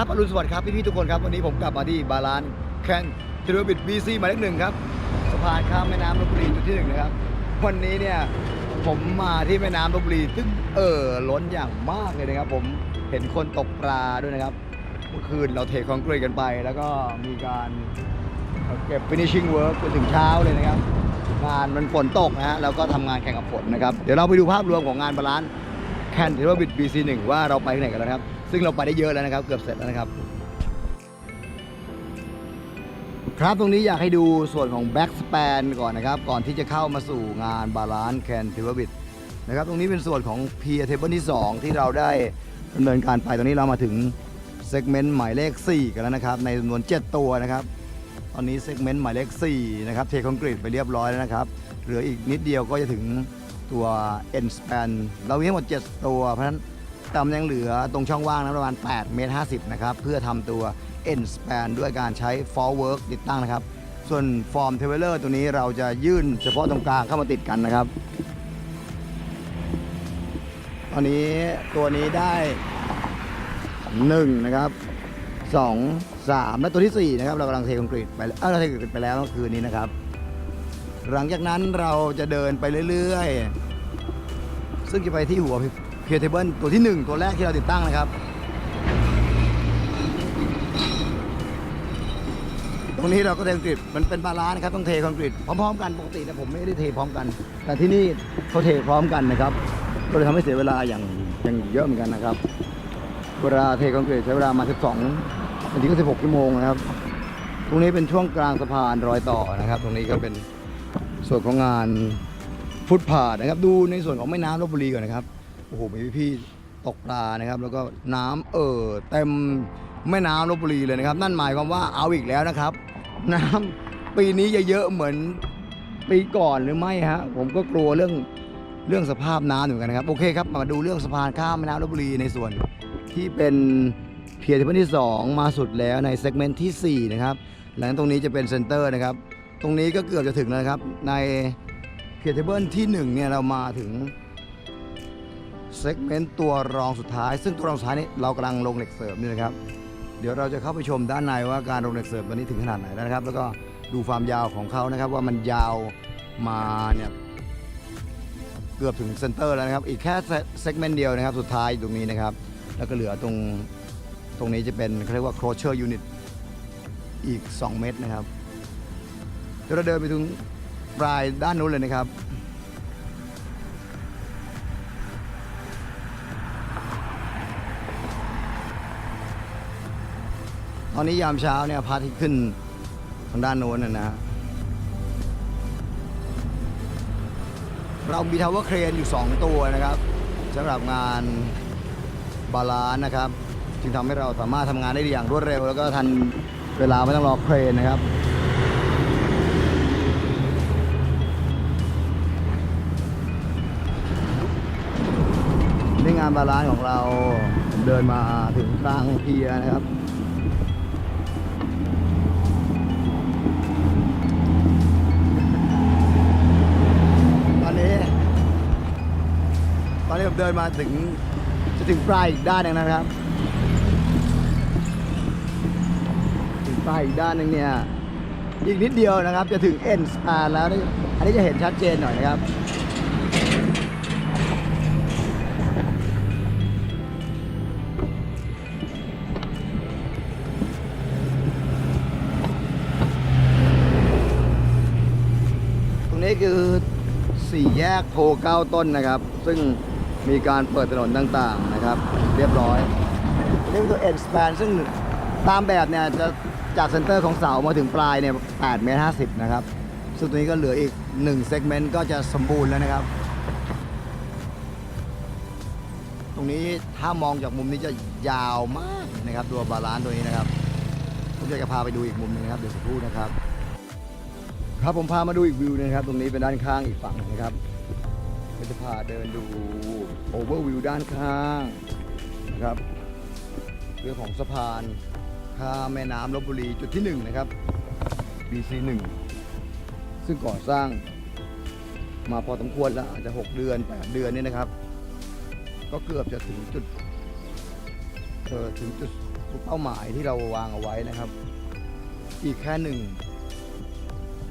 ครับอรุณสวัสดิ์ครับพี่ๆทุกคนครับวันนี้ผมกลับมาที่บาลานแคนเทเลบิดบีซีหมายเลขหนึ่งครับสะพานข้ามแม่น้ำลบบุรีจุดที่หนึ่งนะครับวันนี้เนี่ยผมมาที่แม่น้ำลบบุรีซึ่งเอ่อล้นอย่างมากเลยนะครับ ผมเห็นคนตกปลาด้วยนะครับเมื่อคืนเราเทคอนกรีตกันไป แล้วก็มีการเก็บ finishing work จนถึงเช้าเลยนะครับงานมันฝนตกนะฮะแล้วก็ทำงานแข่งกับฝนนะครับเดี๋ยวเราไปดูภาพรวมของงานบาลานแคนเทเลบิด BC1 ว่าเราไปที่ไหนกันแล้วครับ ซึ่งเราไปได้เยอะแล้วนะครับ เกือบเสร็จแล้วนะครับ ครับตรงนี้อยากให้ดูส่วนของ back span ก่อนนะครับ ก่อนที่จะเข้ามาสู่งานบาลานซ์แคนเทเลบิดนะครับ ตรงนี้เป็นส่วนของ Pier Table ที่ 2 ที่เราได้ดำเนินการไปตอนนี้เรามาถึงเซกเมนต์หมายเลข 4 กันแล้วนะครับ ในจำนวน 7 ตัวนะครับ ตอนนี้เซกเมนต์หมายเลข 4 นะครับ เทคอนกรีตไปเรียบร้อยแล้วนะครับ เหลืออีกนิดเดียวก็จะถึงตัว end span เรามีทั้งหมด 7 ตัวเพราะฉะนั้น ต่ำยังเหลือตรงช่องว่างนะประมาณ 8 เมตร 50 นะครับ เพื่อทำตัว end span ด้วยการใช้ fall work ติดตั้งนะครับ ส่วน form t r a v e l e r ตัวนี้เราจะยื่นเฉพาะตรงกลางเข้ามาติดกันนะครับ ตอนนี้ตัวนี้ได้ 1 นะครับ 2 3 และตัวที่ 4 นะครับ เรากำลังเทคอนกรีตไปเออเราเทคอนกรีตไปแล้วเมื่อคืนนี้นะครับ หลังจากนั้นเราจะเดินไปเรื่อยๆ ซึ่งจะไปที่หัว พียร์เทเบิลตัวที่ 1 ตัวแรกที่เราติดตั้งนะครับ ตรงนี้เราก็เทคอนกรีตมันเป็นบาลานซ์นะครับต้องเทคอนกรีตพร้อมๆกันปกตินะผมไม่ได้เทพร้อมกัน แต่ที่นี่เขาเทพร้อมกันนะครับ ก็เลยทำให้เสียเวลาอย่างอย่างเยอะเหมือนกันนะครับ เวลาเทคอนกรีตใช้เวลามา 12บางทีก็ 16 ชั่วโมงนะครับ ตรงนี้เป็นช่วงกลางสะพานรอยต่อนะครับ ตรงนี้ก็เป็นส่วนของงานฟุตพาดนะครับ ดูในส่วนของแม่น้ำลบบุรีก่อนนะครับ โอ้โหมีพี่ๆตกปลานะครับ แล้วก็น้ำเอ่อเต็มแม่น้ำลบบุรีเลยนะครับ นั่นหมายความว่าเอาอีกแล้วนะครับ น้ำปีนี้จะเยอะเหมือนปีก่อนหรือไม่ฮะ ผมก็กลัวเรื่องเรื่องสภาพน้ำเหมือนกันนะครับ โอเคครับ มาดูเรื่องสะพานข้ามแม่น้ำลบบุรีในส่วนที่เป็นเพียร์เทเบิลที่2มาสุดแล้วในเซกเมนต์ที่4นะครับหลังตรงนี้จะเป็นเซ็นเตอร์นะครับ ตรงนี้ก็เกือบจะถึงแล้วนะครับ ในเพียร์เทเบิลที่1เนี่ยเรามาถึง เซกเมนต์ตัวรองสุดท้าย ซึ่งตัวรองสุดท้ายนี้เรากำลังลงเหล็กเสริมนี่นะครับ เดี๋ยวเราจะเข้าไปชมด้านในว่าการลงเหล็กเสริมตอนนี้ถึงขนาดไหนแล้วนะครับ แล้วก็ดูความยาวของเขานะครับว่ามันยาวมาเนี่ยเกือบถึงเซนเตอร์แล้วนะครับ อีกแค่เซกเมนต์เดียวนะครับ สุดท้ายตรงนี้นะครับ แล้วก็เหลือตรงตรงนี้จะเป็นเขาเรียกว่า crusher unit อีก 2 เมตรนะครับเดี๋ยวเราเดินไปถึงปลายด้านนู้นเลยนะครับ อนนี้ยามเช้าเนี่ยพระอาทิตย์ขึ้นทางด้านโน้นนะนะเรามีทาวเวอร์เครนอยู่ 2 ตัวนะครับสำหรับงานบาลานนะครับ จึงทำให้เราสามารถทำงานได้อย่างรวดเร็ว แล้วก็ทันเวลาไม่ต้องรอเครนนะครับในงานบาลานของเราเดินมาถึงกลางเพียนะครับ อนนี้ผมเดินมาถึงจะถึงปลายอีกด้านหนึ่งนะครับ ถึงปลายอีกด้านหนึ่งเนี่ยอีกนิดเดียวนะครับ จะถึงเอ็นสปานแล้วอันนี้จะเห็นชัดเจนหน่อยนะครับตรงนี้คือสี่แยกโพเก้าต้นนะครับ ซึ่ง มีการเปิดถนนต่างๆนะครับ เรียบร้อยนี่คือตัว end span ซึ่งตามแบบเนี่ยจะจากเซ็นเตอร์ของเสามาถึงปลายเนี่ย8เมตร50 นะครับ ซึ่งตัวนี้ก็เหลืออีก1 segment ก็จะสมบูรณ์แล้วนะครับ ตรงนี้ถ้ามองจากมุมนี้จะยาวมากนะครับ ตัวบาลานซ์ตัวนี้นะครับ ผมจะพาไปดูอีกมุมหนึงนะครับเดี๋ยวสักครู่นะครับ ครับผมพามาดูอีกวิวหนึงนะครับ ตรงนี้เป็นด้านข้างอีกฝั่งนะครับ ก็จะพาเดินดูโอเวอร์วิวด้านข้างนะครับ เรื่องของสะพานข้ามแม่น้ำลบบุรีจุดที่ 1 นะครับ BC 1ซึ่งก่อสร้างมาพอสมควรแล้วอาจจะ 6 เดือน 8 เดือนนี่นะครับ ก็เกือบจะถึงจุดเออถึงจุดเป้าหมายที่เราวางเอาไว้นะครับ อีกแค่หนึ่ง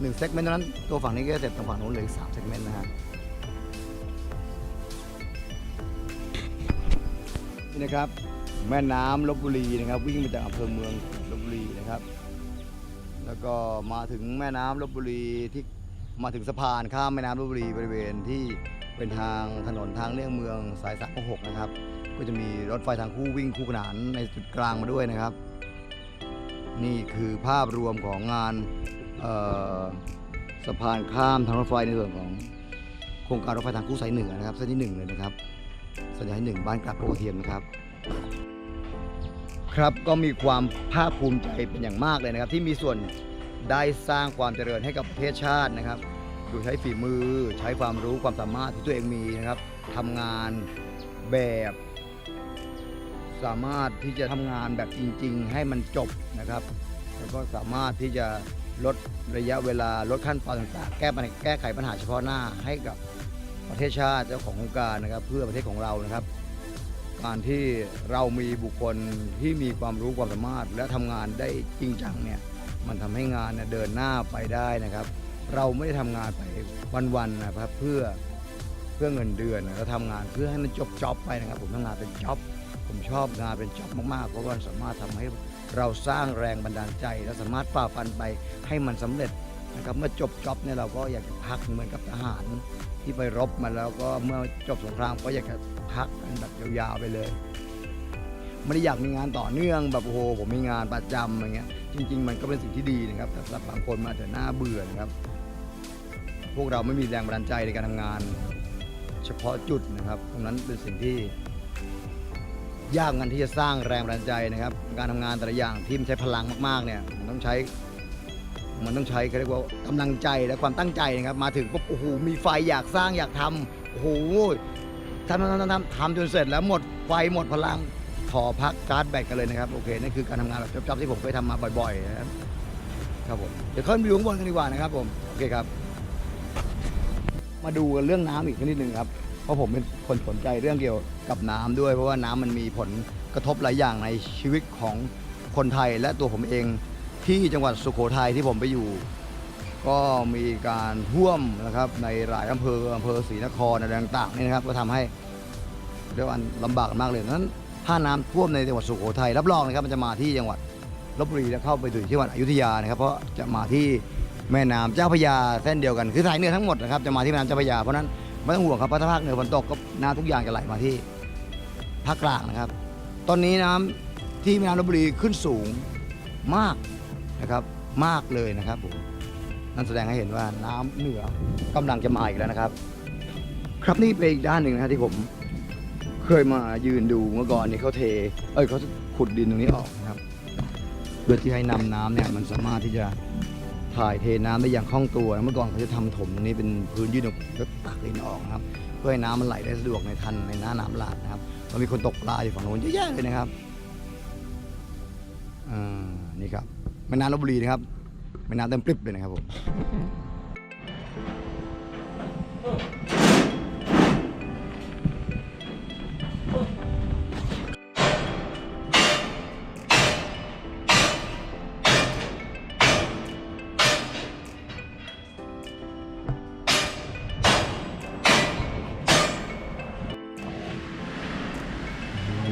หนึ่งเซกเมนต์นั้นตัวฝั่งนี้ก็เสร็จตรงฝั่งนู้นเหลืออีกสามเซกเมนต์นะฮะ นะครับ แม่น้ำลบบุรีนะครับ วิ่งมาจากอำเภอเมืองลบบุรีนะครับ แล้วก็มาถึงแม่น้ำลบบุรีที่มาถึงสะพานข้ามแม่น้ำลบบุรีบริเวณที่เป็นทางถนนทางเลี่ยงเมืองสายสามหกนะครับ ก็จะมีรถไฟทางคู่วิ่งคู่ขนานในจุดกลางมาด้วยนะครับ นี่คือภาพรวมของงานสะพานข้ามทางรถไฟในส่วนของโครงการรถไฟทางคู่สายเหนือนะครับเส้นที่หนึ่งเลยนะครับ สัญญาหนึ่งบ้านกลับโพเทียมนะครับ ครับก็มีความภาคภูมิใจเป็นอย่างมากเลยนะครับ ที่มีส่วนได้สร้างความเจริญให้กับประเทศชาตินะครับโดยใช้ฝีมือใช้ความรู้ความสามารถที่ตัวเองมีนะครับทำงานแบบ สามารถที่จะทำงานแบบจริง ๆ ให้มันจบนะครับ แล้วก็สามารถที่จะลดระยะเวลาลดขั้นตอนต่างๆ แก้ปัญหาแก้ไขปัญหาเฉพาะหน้าให้กับ ประเทศชาติเจ้าของโครงการนะครับ เพื่อประเทศของเรานะครับ การที่เรามีบุคคลที่มีความรู้ความสามารถ และทำงานได้จริงจังเนี่ยมันทำให้งานเนี่ยเดินหน้าไปได้นะครับ เราไม่ได้ทำงานไปวันๆนะครับเพื่อเพื่อเงินเดือนนะเราทำงานเพื่อให้มันจบจ็อบไปนะครับ ผมทำงานเป็นจ็อบผมชอบงานเป็นจ็อบมากๆเพราะว่ามันสามารถทำให้เราสร้างแรงบันดาลใจ และสามารถฝ่าฟันไปให้มันสำเร็จ นะครับเมื่อจบจ็อบเนี่ยเราก็อยากจะพักเหมือนกับทหารที่ไปรบมาแล้วก็เมื่อจบสงครามก็อยากจะพักกันแบบยาวๆไปเลยไม่ได้อยากมีงานต่อเนื่องแบบโอ้โหผมมีงานประจำอะไรเงี้ยจริง ๆ มันก็เป็นสิ่งที่ดีนะครับแต่สำหรับบางคนมันอาจจะน่าเบื่อนะครับ พวกเราไม่มีแรงบันดาลใจในการทำงาน เฉพาะจุดนะครับตรงนั้นเป็นสิ่งที่ ยากกันที่จะสร้างแรงบันดาลใจนะครับ การทำงานแต่ละอย่างที่มันใช้พลังมากๆเนี่ยมันต้องใช้ มันต้องใช้เขาเรียกว่ากำลังใจและความตั้งใจนะครับ มาถึงปุ๊บโอ้โหมีไฟอยากสร้างอยากทำโอ้โหทำทำทำทำทำจนเสร็จแล้วหมดไฟหมดพลังขอพักการ์ดแบตกันเลยนะครับโอเคนั่นคือการทำงานแบบจอบๆที่ผมเคยทำมาบ่อยๆนะครับครับผมเดี๋ยวขึ้นไปดูข้างบนกันดีกว่านะครับผมโอเคครับ มาดูกันเรื่องน้ำอีกนิดนึงครับเพราะผมเป็นคนสนใจเรื่องเกี่ยวกับน้ำด้วย เพราะว่าน้ำมันมีผลกระทบหลายอย่างในชีวิตของคนไทยและตัวผมเอง ที่จังหวัดสุโขทัยที่ผมไปอยู่ ก็มีการท่วมนะครับในหลายอำเภออำเภอศรีนครอะไรต่างๆนี่นะครับ ก็ทำให้เรียกว่าลำบากมากเลยนั้นถ้าน้ำท่วมในจังหวัดสุโขทัยรับรองนะครับมันจะมาที่จังหวัดลบบุรีและเข้าไปถึงที่จังหวัดอยุธยานะครับ เพราะจะมาที่แม่น้ำเจ้าพระยาเส้นเดียวกันคือสายเหนือทั้งหมดนะครับจะมาที่แม่น้ำเจ้าพระยาเพราะฉะนั้นไม่ต้องห่วงครับเพราะถ้าภาคเหนือฝนตกก็น้ำทุกอย่างจะไหลมาที่ภาคกลางนะครับ ตอนนี้น้ำที่แม่น้ำลบบุรีขึ้นสูงมาก นะครับมากเลยนะครับผมนั่นแสดงให้เห็นว่าน้ำเหนือกำลังจะมาอีกแล้วนะครับ ครับนี่เป็นอีกด้านหนึ่งนะที่ผมเคยมายืนดูเมื่อก่อนนี้เขาเท เอ้ยเขาขุดดินตรงนี้ออกนะครับเพื่อที่ให้นำน้ำเนี่ยมันสามารถที่จะถ่ายเทน้ำได้อย่างคล่องตัวเมื่อก่อนเขาจะทำถมตรงนี้เป็นพื้นยื่นออกแล้วตักดินออกนะครับ เพื่อให้น้ำมันไหลได้สะดวกในทันในหน้าน้ำหลากนะครับเรามีคนตกปลาอยู่ฝั่งโน้นเยอะแยะเลยนะครับอ่านี่ครับ แม่น้ำลบบุรีนะครับแม่น้ำเต็มปริบเลยนะครับผม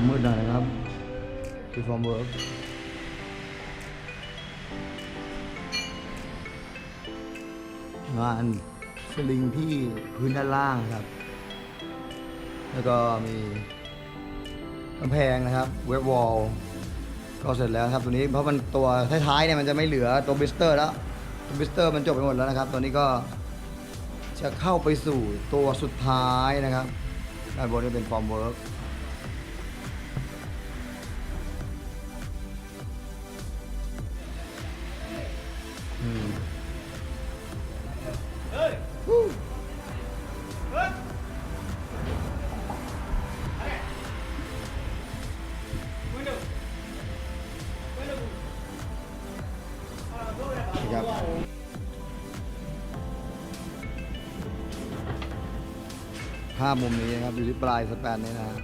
มืดหน่อยนะครับคือฟอร์มเวิร์ก งานสลิงที่พื้นด้านล่างครับ แล้วก็มีกำแพงนะครับ เว็บวอลก็เสร็จแล้วครับตัวนี้เพราะมันตัวท้ายๆเนี่ยมันจะไม่เหลือตัวบิสเตอร์แล้วตัวบิสเตอร์มันจบไปหมดแล้วนะครับ ตัวนี้ก็จะเข้าไปสู่ตัวสุดท้ายนะครับด้านบนนี้เป็นฟอร์มเวิร์ก ภาพมุมนี้นะครับอยู่ที่ปลายสแปนนี้นะฮะ